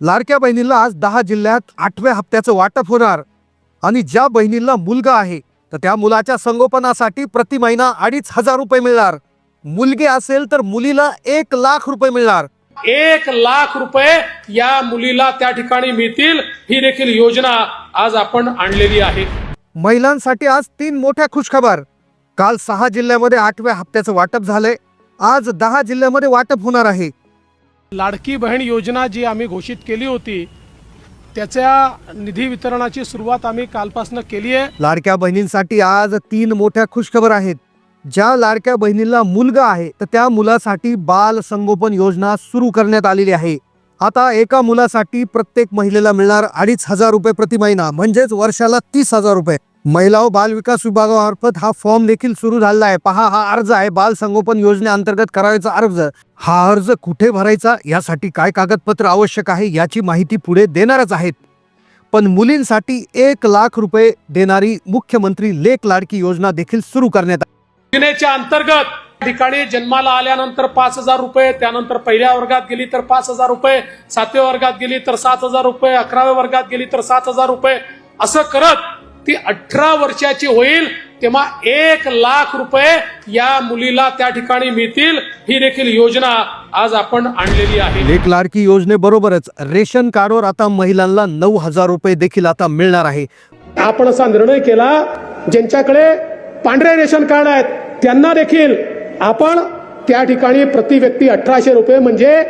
लाडक्या बहिणीला आज दहा जिल्ह्यात आठव्या हप्त्याचं वाटप होणार. आणि ज्या बहिणीला मुलगा आहे तर त्या मुलाच्या संगोपनासाठी प्रति महिना अडीच हजार रुपये मिळणार. मुलगी असेल तर मुलीला एक लाख रुपये मिळणार. एक लाख रुपये या मुलीला त्या ठिकाणी मिळतील ही देखील योजना आज आपण आणलेली आहे. महिलांसाठी आज तीन मोठ्या खुशखबर. काल सहा जिल्ह्यामध्ये आठव्या हप्त्याचं वाटप झालंय. आज दहा जिल्ह्यामध्ये वाटप होणार आहे. लाडकी बहीण योजना जी आम्ही घोषित केली होती त्याच्या निधी वितरणाची सुरुवात आम्ही कालपासून केली आहे. लाडक्या बहिणींसाठी आज तीन मोठ्या खुशखबर आहेत. ज्या लाडक्या बहिणीला मुलगा आहे तर त्या मुलासाठी बाल संगोपन योजना सुरू करण्यात आलेली आहे. आता एका मुलासाठी प्रत्येक महिलेला मिळणार अडीच हजार रुपये प्रति महिना म्हणजेच वर्षाला तीस हजार रुपये. महिला व बाल विकास विभागामार्फत हा फॉर्म देखील सुरू झालेला आहे. पहा हा अर्ज आहे. बाल संगोपन योजनेअंतर्गत करायचा अर्ज. हा अर्ज कुठे भरायचा? यासाठी काय कागदपत्र आवश्यक आहे? याची माहिती पुढे देणारच आहेत. पण मुलींसाठी एक लाख रुपये देणारी मुख्यमंत्री लेख लाडकी योजना देखील सुरू करण्यात योजनेच्या अंतर्गत ठिकाणी जन्माला आल्यानंतर पाच हजार रुपये त्यानंतर पहिल्या वर्गात गेली तर पाच हजार रुपये सातव्या वर्गात गेली तर सात हजार रुपये अकराव्या वर्गात गेली तर सात हजार रुपये असं करत ती अठरा वर्षाची होईल तेव्हा एक लाख रुपये या मुलीला त्या ठिकाणी मिळतील. ही देखील योजना आज आपण आणलेली आहे. लेख लाडकी योजनेबरोबरच रेशन कार्डवर आता महिलांना नऊ हजार रुपये देखील आता मिळणार आहे. आपण असा निर्णय केला ज्यांच्याकडे पांढरे रेशन कार्ड आहेत त्यांना देखील आपण त्या ठिकाणी प्रति व्यक्ती अठराशे रुपये म्हणजे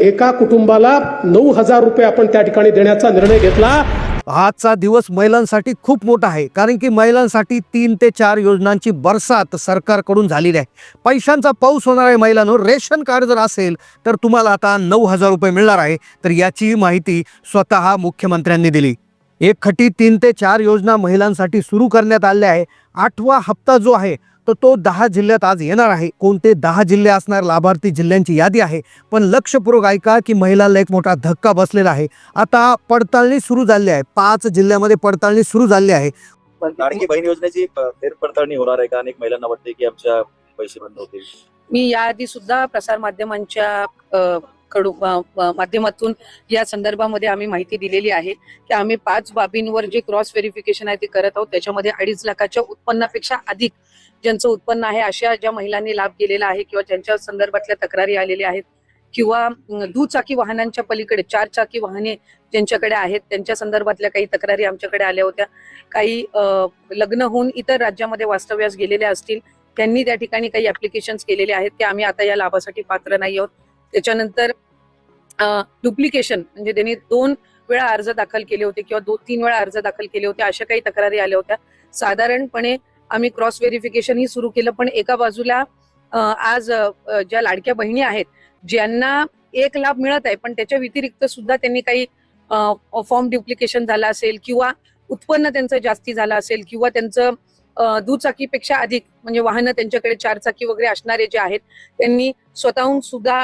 एका कुटुंबाला नऊ हजार रुपये आपण त्या ठिकाणी देण्याचा निर्णय घेतला. आजचा दिवस महिलांसाठी खूप मोठा आहे. कारण की महिलांसाठी तीन ते चार योजनांची बरसात सरकारकडून झालेली आहे. पैशांचा पाऊस होणार आहे महिलांवर. रेशन कार्ड जर असेल तर तुम्हाला आता नऊ हजार रुपये मिळणार आहे. तर याची माहिती स्वतः मुख्यमंत्र्यांनी दिली. एक खटी तीन ते चार योजना महिलांसाठी सुरू करण्यात आल्या आहे. आठवा हप्ता जो आहे तर तो दहा जिल्ह्यात आज येणार आहे. कोणते दहा जिल्हे असणार? लाभार्थी जिल्ह्यांची यादी आहे. पण लक्षपूर्वक ऐका की महिलांना एक मोठा धक्का बसलेला आहे. आता पडताळणी सुरू झाली आहे. पाच जिल्ह्यामध्ये पडताळणी सुरू झाली आहे. लाडकी बहीण योजनेची फेरपडताळणी होणार आहे का? अनेक महिलांना वाटते की आमच्या पैसे बंद होतील. मी याआधी सुद्धा प्रसार माध्यमांच्या कडून माध्यमातून या संदर्भामध्ये आम्ही माहिती दिलेली आहे की आम्ही पाच बाबींवर जे क्रॉस व्हेरिफिकेशन आहे ते करत आहोत त्याच्यामध्ये अडीच लाखाच्या उत्पन्नापेक्षा अधिक ज्यांचं उत्पन्न आहे अशा ज्या महिलांनी लाभ केलेला आहे किंवा ज्यांच्या संदर्भातल्या तक्रारी आलेल्या आहेत किंवा दुचाकी वाहनांच्या पलीकडे चार चाकी वाहने ज्यांच्याकडे आहेत त्यांच्या संदर्भातल्या काही तक्रारी आमच्याकडे आल्या होत्या. काही लग्न होऊन इतर राज्यामध्ये वास्तव्यास गेलेल्या असतील त्यांनी त्या ठिकाणी काही अप्लिकेशन केलेले आहेत की आम्ही आता या लाभासाठी पात्र नाही आहोत. त्याच्यानंतर डुप्लिकेशन म्हणजे त्यांनी दोन वेळा अर्ज दाखल केले होते किंवा दोन तीन वेळा अर्ज दाखल केले होते अशा काही तक्रारी आल्या होत्या. साधारणपणे आम्ही क्रॉस व्हेरिफिकेशन ही सुरू केलं पण एका बाजूला आज ज्या लाडक्या बहिणी आहेत ज्यांना एक लाभ मिळत आहे पण त्याच्या व्यतिरिक्त सुद्धा त्यांनी काही फॉर्म ड्युप्लिकेशन झालं असेल किंवा उत्पन्न त्यांचं जास्ती झालं असेल किंवा त्यांचं दुचाकीपेक्षा अधिक म्हणजे वाहनं त्यांच्याकडे चारचाकी वगैरे असणारे जे आहेत त्यांनी स्वतःहून सुद्धा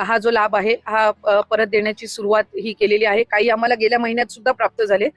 हा जो लाभ आहे हा परत देण्याची सुरुवात ही केलेली आहे. काही आम्हाला गेल्या महिन्यात सुद्धा प्राप्त झाले.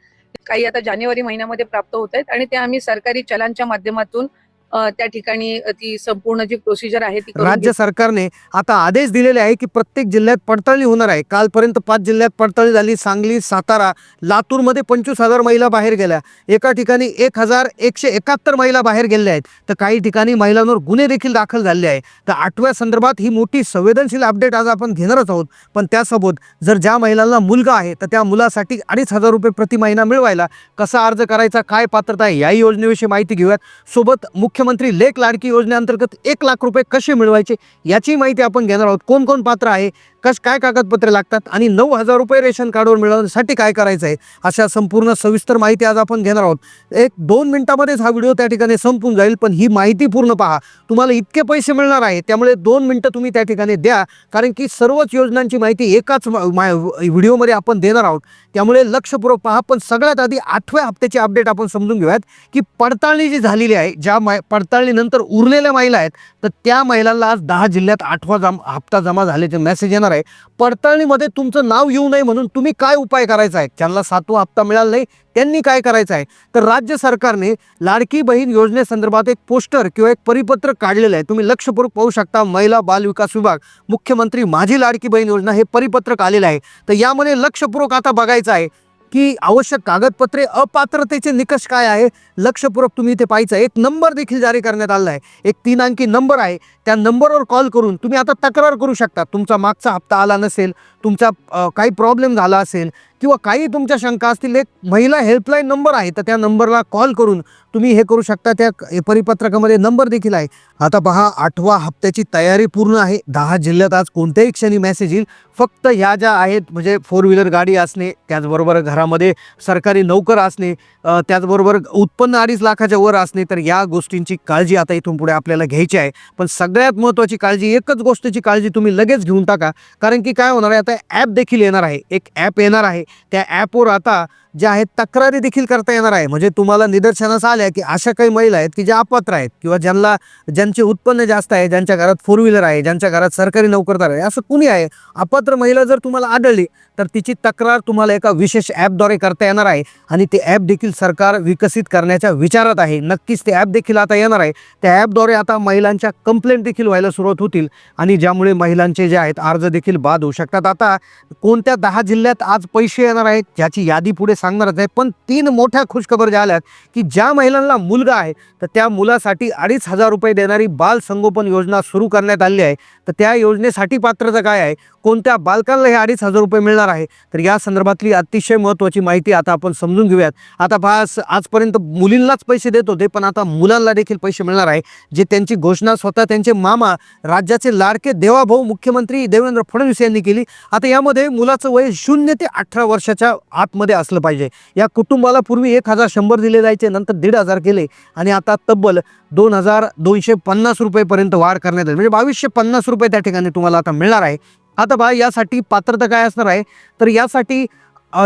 काही आता जानेवारी महिन्यामध्ये प्राप्त होत आहेत आणि ते आम्ही सरकारी चलांच्या माध्यमातून त्या ठिकाणी ती संपूर्ण जी प्रोसिजर आहे ती राज्य सरकारने आता आदेश दिलेले आहे की प्रत्येक जिल्ह्यात पडताळणी होणार आहे. कालपर्यंत पाच जिल्ह्यात पडताळणी झाली. सांगली सातारा लातूरमध्ये पंचवीस हजार महिला बाहेर गेल्या. एका ठिकाणी एक हजार एकशे एकाहत्तर महिला बाहेर गेलेल्या आहेत. तर काही ठिकाणी महिलांवर गुन्हे देखील दाखल झाले आहे तर आठव्या संदर्भात ही मोठी संवेदनशील अपडेट आज आपण घेणारच आहोत. पण त्यासोबत जर ज्या महिलांना मुलगा आहे तर त्या मुलासाठी अडीच हजार रुपये प्रति महिना मिळवायला कसा अर्ज करायचा काय पात्रता आहे याही योजनेविषयी माहिती घेऊयात. सोबत मुख्यमंत्री लेख लाडकी योजनेअंतर्गत एक लाख रुपये कसे मिळवायचे याची माहिती आपण घेणार आहोत. कोण कोण पात्र आहे? कस काय कागदपत्रे लागतात आणि नऊ हजार रुपये रेशन कार्डवर मिळवण्यासाठी काय करायचं आहे अशा संपूर्ण सविस्तर माहिती आज आपण घेणार आहोत. एक दोन मिनिटामध्येच हा व्हिडिओ त्या ठिकाणी संपून जाईल पण ही माहिती पूर्ण पहा. तुम्हाला इतके पैसे मिळणार आहे त्यामुळे दोन मिनटं तुम्ही त्या ठिकाणी द्या कारण की सर्वच योजनांची माहिती एकाच मा- व्हिडिओमध्ये आपण देणार आहोत. त्यामुळे लक्षपूर्वक पहा पण सगळ्यात आधी आठव्या हप्त्याची अपडेट आपण समजून घेऊयात की पडताळणी जी झालेली आहे ज्या मा पडताळणीनंतर उरलेल्या महिला आहेत तर त्या महिलांना आज दहा जिल्ह्यात आठवा जम हप्ता जमा झाल्याचे मेसेज येणार आहे. पडताळणीमध्ये तुमचं नाव येऊ नये म्हणून तुम्ही काय उपाय करायचा आहे? ज्यांना सातवा हप्ता मिळाला नाही त्यांनी काय करायचं आहे? तर राज्य सरकारने लाडकी बहीण योजनेसंदर्भात एक पोस्टर किंवा एक परिपत्र काढलेलं आहे. तुम्ही लक्षपूर्वक पाहू शकता महिला बाल विकास विभाग मुख्यमंत्री माझी लाडकी बहीण योजना हे परिपत्रक आलेलं आहे. तर यामध्ये लक्षपूर्वक आता बघायचं आहे. की आवश्यक कागदपत्रे अपात्रतेचे निकष काय आहे? लक्षपूर्वक तुम्ही इथे पाहायचं. एक नंबर देखील जारी करण्यात आला आहे. एक तीन अंकी नंबर आहे. त्या नंबरवर कॉल करून तुम्ही आता तक्रार करू शकता. तुमचा मागचा हप्ता आला नसेल तुमचा काही प्रॉब्लेम झाला असेल किंवा काही तुमच्या शंका असतील एक महिला हेल्पलाईन नंबर आहे तर त्या नंबरला कॉल करून तुम्ही हे करू शकता. त्या परिपत्रकामध्ये नंबर देखील आहे. आता पहा आठवा हप्त्याची तयारी पूर्ण आहे. दहा जिल्ह्यात आज कोणत्याही क्षणी मेसेज येईल. फक्त ह्या ज्या आहेत म्हणजे फोर व्हीलर गाडी असणे त्याचबरोबर घरामध्ये सरकारी नोकर असणे त्याचबरोबर उत्पन्न अडीच लाखाच्या वर असणे तर या गोष्टींची काळजी आता इथून पुढे आपल्याला घ्यायची आहे. पण सगळ्यात महत्त्वाची काळजी एकच गोष्टीची काळजी तुम्ही लगेच घेऊन टाका. कारण की काय होणार आहे आता ॲप देखील येणार आहे. एक ॲप येणार आहे. त्या ॲपवर आता ज्या आहेत तक्रारी देखील करता येणार आहे. म्हणजे तुम्हाला निदर्शनास आल्या की अशा काही महिला आहेत की ज्या अपात्र आहेत किंवा ज्यांना ज्यांचे उत्पन्न जास्त आहे ज्यांच्या घरात फोर व्हीलर आहे ज्यांच्या घरात सरकारी नोकरदार आहे असं कुणी आहे? अपात्र महिला जर तुम्हाला आढळली तर तिची तक्रार तुम्हाला एका विशेष ॲपद्वारे करता येणार आहे. आणि ते ॲप देखील सरकार विकसित करण्याच्या विचारात आहे. नक्कीच ते ॲप देखील आता येणार आहे. त्या ॲपद्वारे आता महिलांच्या कंप्लेंट देखील व्हायला सुरुवात होतील. आणि ज्यामुळे महिलांचे जे आहेत अर्ज देखील बाद होऊ शकतात. आता कोणत्या दहा जिल्ह्यात आज पैसे येणार आहेत ज्याची यादी पुढे सांगणारच आहे. पण तीन मोठ्या खुशखबर ज्या आल्यात की ज्या महिलांना मुलगा आहे तर त्या मुलासाठी अडीच हजार रुपये देणारी बाल संगोपन योजना सुरू करण्यात आली आहे. तर त्या योजनेसाठी पात्रता काय आहे? कोणत्या बालकांना हे अडीच हजार रुपये मिळणार आहे? तर या संदर्भातली अतिशय महत्त्वाची माहिती आता आपण समजून घेऊयात. आता पहा आजपर्यंत मुलींनाच पैसे देत होते पण आता मुलांना देखील पैसे मिळणार आहे जे त्यांची घोषणा स्वतः त्यांचे मामा राज्याचे लाडके देवाभाऊ मुख्यमंत्री देवेंद्र फडणवीस यांनी केली. आता यामध्ये मुलाचं वय शून्य ते अठरा वर्षाच्या आतमध्ये असलं पाहिजे. पाहिजे. या कुटुंबाला पूर्वी एक हजार शंभर दिले जायचे नंतर दीड हजार केले आणि आता तब्बल दोन हजार दोनशे पन्नास रुपयेपर्यंत वाढ करण्यात आली. म्हणजे बावीसशे पन्नास रुपये त्या ठिकाणी तुम्हाला आता मिळणार आहे. आता बा यासाठी पात्रता काय असणार आहे? तर यासाठी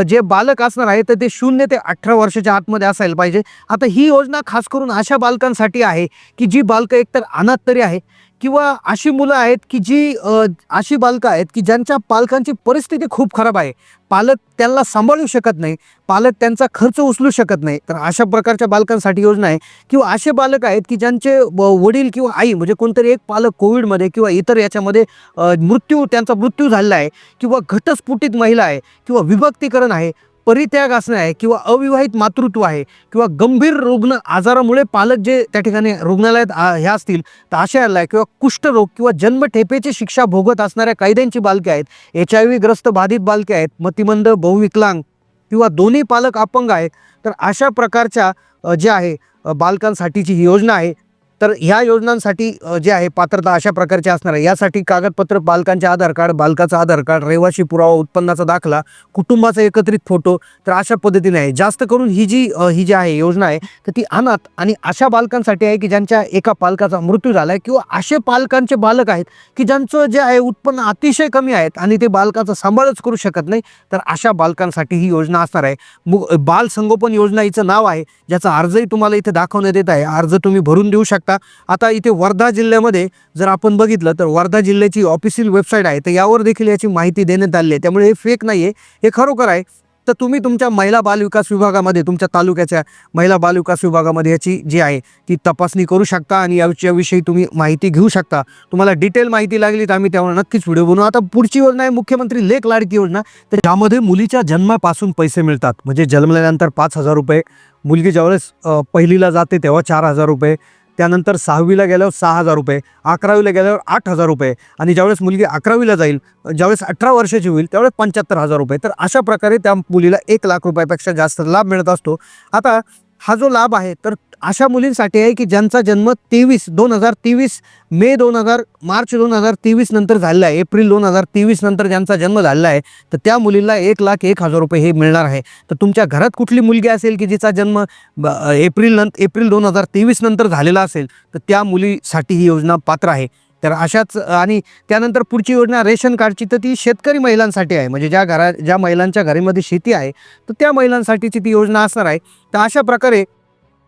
जे बालक असणार आहे तर ते शून्य ते अठरा वर्षाच्या आतमध्ये असायला पाहिजे. आता ही योजना खास करून अशा बालकांसाठी आहे की जी बालकं एकतर अनाथ तरी आहे किंवा अशी मुलं आहेत की जी अशी बालकं आहेत की ज्यांच्या पालकांची परिस्थिती खूप खराब आहे. पालक त्यांना सांभाळू शकत नाही. पालक त्यांचा खर्च उचलू शकत नाही. तर अशा प्रकारच्या बालकांसाठी योजना आहे. किंवा असे बालक आहेत की ज्यांचे व- वडील किंवा आई म्हणजे कोणतरी एक पालक कोविडमध्ये किंवा इतर याच्यामध्ये मृत्यू त्यांचा मृत्यू झालेला आहे. किंवा घटस्फुटित महिला आहे. किंवा विभक्तीकरण आहे. परित्याग असणे आहे किंवा अविवाहित मातृत्व आहे किंवा गंभीर रुग्ण आजारामुळे पालक जे त्या ठिकाणी रुग्णालयात आ- हे असतील तर अशा याला किंवा कुष्ठरोग किंवा जन्मठेपेची शिक्षा भोगत असणाऱ्या कायद्यांची बालके आहेत एच आय व्ही ग्रस्त बाधित बालके आहेत मतिमंद बहुविकलांग किंवा दोन्ही पालक अपंग आहेत तर अशा प्रकारच्या जे आहे बालकांसाठीची ही योजना आहे. तर ह्या योजनांसाठी जे आहे पात्रता अशा प्रकारची असणार आहे. यासाठी कागदपत्र बालकांचे आधार कार्ड बालकाचं आधार कार्ड रहिवाशी पुरावा उत्पन्नाचा दाखला कुटुंबाचा एकत्रित फोटो तर अशा पद्धतीने आहे. जास्त करून ही जी ही जी आहे योजना आहे तर ती अनाथ आणि अशा बालकांसाठी आहे की ज्यांच्या एका पालकाचा मृत्यू झाला आहे किंवा असे पालकांचे बालक आहेत की ज्यांचं जे आहे उत्पन्न अतिशय कमी आहेत आणि ते बालकाचा सांभाळच करू शकत नाही तर अशा बालकांसाठी ही योजना असणार आहे. मु बाल संगोपन योजना हिचं नाव आहे ज्याचा अर्जही तुम्हाला इथे दाखवण्यात येत आहे. अर्ज तुम्ही भरून देऊ शकता. आता इथे वर्धा जिल्ह्यामध्ये जर आपण बघितलं तर वर्धा जिल्ह्याची ऑफिशियल वेबसाईट आहे. तर यावर देखील याची माहिती देण्यात आली आहे. त्यामुळे हे फेक नाही आहे हे खरोखर आहे. तर तुम्ही तुमच्या महिला बाल विकास विभागामध्ये तुमच्या तालुक्याच्या महिला बालविकास विभागामध्ये याची जी आहे ती तपासणी करू शकता आणि याच्याविषयी तुम्ही माहिती घेऊ शकता. तुम्हाला डिटेल माहिती लागली तर आम्ही त्यावर नक्कीच व्हिडिओ बनवू. आता पुढची योजना आहे मुख्यमंत्री लेख लाडकी योजना. तर ज्यामध्ये मुलीच्या जन्मापासून पैसे मिळतात. म्हणजे जन्मल्यानंतर पाच हजार रुपये मुलगी ज्यावेळेस पहिलीला जाते तेव्हा चार हजार रुपये. त्यानंतर सहावीला गेल्यावर सहा हजार रुपये अकरावीला गेल्यावर आठ हजार रुपये आणि ज्यावेळेस मुलगी अकरावीला जाईल ज्यावेळेस अठरा वर्षाची होईल त्यावेळेस पंच्याहत्तर हजार रुपये. तर अशा प्रकारे त्या मुलीला एक लाख रुपयापेक्षा जास्त लाभ मिळत असतो. आता हा जो लाभ आहे तर अशा मुलींसाठी आहे की ज्यांचा जन्म तेवीस दोन हजार तेवीस मे दोन हजार मार्च दोन हजार तेवीस नंतर झालेला आहे एप्रिल दोन हजार तेवीस नंतर ज्यांचा जन्म झालेला आहे तर त्या मुलीला एक लाख एक हजार रुपये हे मिळणार आहे. तर तुमच्या घरात कुठली मुलगी असेल की जिचा जन्म ब- एप्रिल नंतर एप्रिल दोन हजार तेवीस नंतर झालेला असेल तर त्या मुलीसाठी ही योजना पात्र आहे. तर अशाच आणि त्यानंतर पुढची योजना रेशन कार्डची. तर ती शेतकरी महिलांसाठी आहे. म्हणजे ज्या घरा ज्या महिलांच्या घरामध्ये शेती आहे तर त्या महिलांसाठीची ती योजना असणार आहे. तर अशा प्रकारे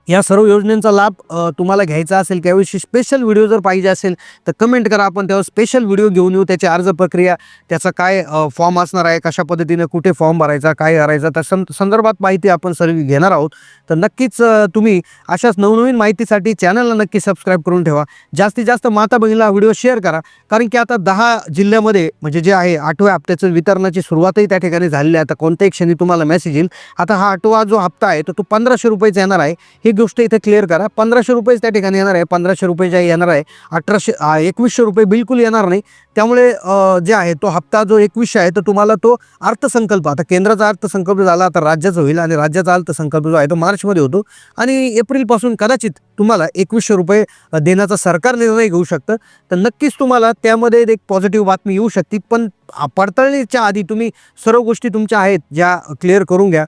या सर्व योजनेचा लाभ तुम्हाला घ्यायचा असेल त्याविषयी स्पेशल व्हिडिओ जर पाहिजे असेल तर कमेंट करा. आपण त्यावर स्पेशल व्हिडिओ घेऊन येऊ. त्याची अर्ज प्रक्रिया त्याचा काय फॉर्म असणार आहे कशा पद्धतीने कुठे फॉर्म भरायचा काय करायचा त्या सं संदर्भात माहिती आपण सर्व घेणार आहोत. तर नक्कीच तुम्ही अशाच नवनवीन माहितीसाठी चॅनलला नक्की सबस्क्राईब करून ठेवा. जास्तीत जास्त माता बहिणीला व्हिडिओ शेअर करा. कारण की आता दहा जिल्ह्यामध्ये म्हणजे जे आहे आठव्या हप्त्याचं वितरणाची सुरुवातही त्या ठिकाणी झालेली आहे. आता कोणत्याही क्षणी तुम्हाला मेसेज येईल. आता हा आठवा जो हप्ता आहे तो तो पंधराशे रुपयेचा येणार आहे. ही गोष्ट इथे क्लिअर करा. पंधराशे रुपयेच त्या ठिकाणी येणार आहे. पंधराशे रुपये जे येणार आहे अठराशे एकवीसशे रुपये बिलकुल येणार नाही. त्यामुळे जे आहे तो हप्ता जो एकवीसशे आहे तर तुम्हाला तो अर्थसंकल्प आता केंद्राचा अर्थसंकल्प झाला आता राज्याचा होईल आणि राज्याचा अर्थसंकल्प जो आहे तो मार्चमध्ये होतो. आणि एप्रिलपासून कदाचित तुम्हाला एकवीसशे रुपये देण्याचा सरकार निर्णय घेऊ शकतं. तर नक्कीच तुम्हाला त्यामध्ये एक पॉझिटिव्ह बातमी येऊ शकते. पण पडताळणीच्या आधी तुम्ही सर्व गोष्टी तुमच्या आहेत ज्या क्लिअर करून घ्या.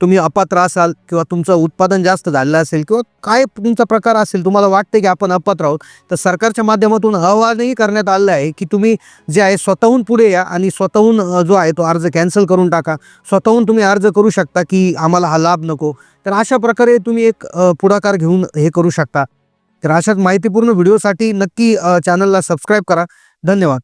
तुम्ही अपात्र असाल किंवा तुमचं उत्पादन जास्त झालेलं असेल किंवा काय तुमचा प्रकार असेल तुम्हाला वाटते की आपण अपात्र आहोत तर सरकारच्या माध्यमातून आवाहनही करण्यात आलं आहे की तुम्ही जे आहे स्वतःहून पुढे या आणि स्वतःहून जो आहे तो अर्ज कॅन्सल करून टाका. स्वतःहून तुम्ही अर्ज करू शकता की आम्हाला हा लाभ नको. तर अशा प्रकारे तुम्ही एक पुढाकार घेऊन हे करू शकता. तर अशाच माहितीपूर्ण व्हिडिओसाठी नक्की चॅनलला सबस्क्राईब करा. धन्यवाद.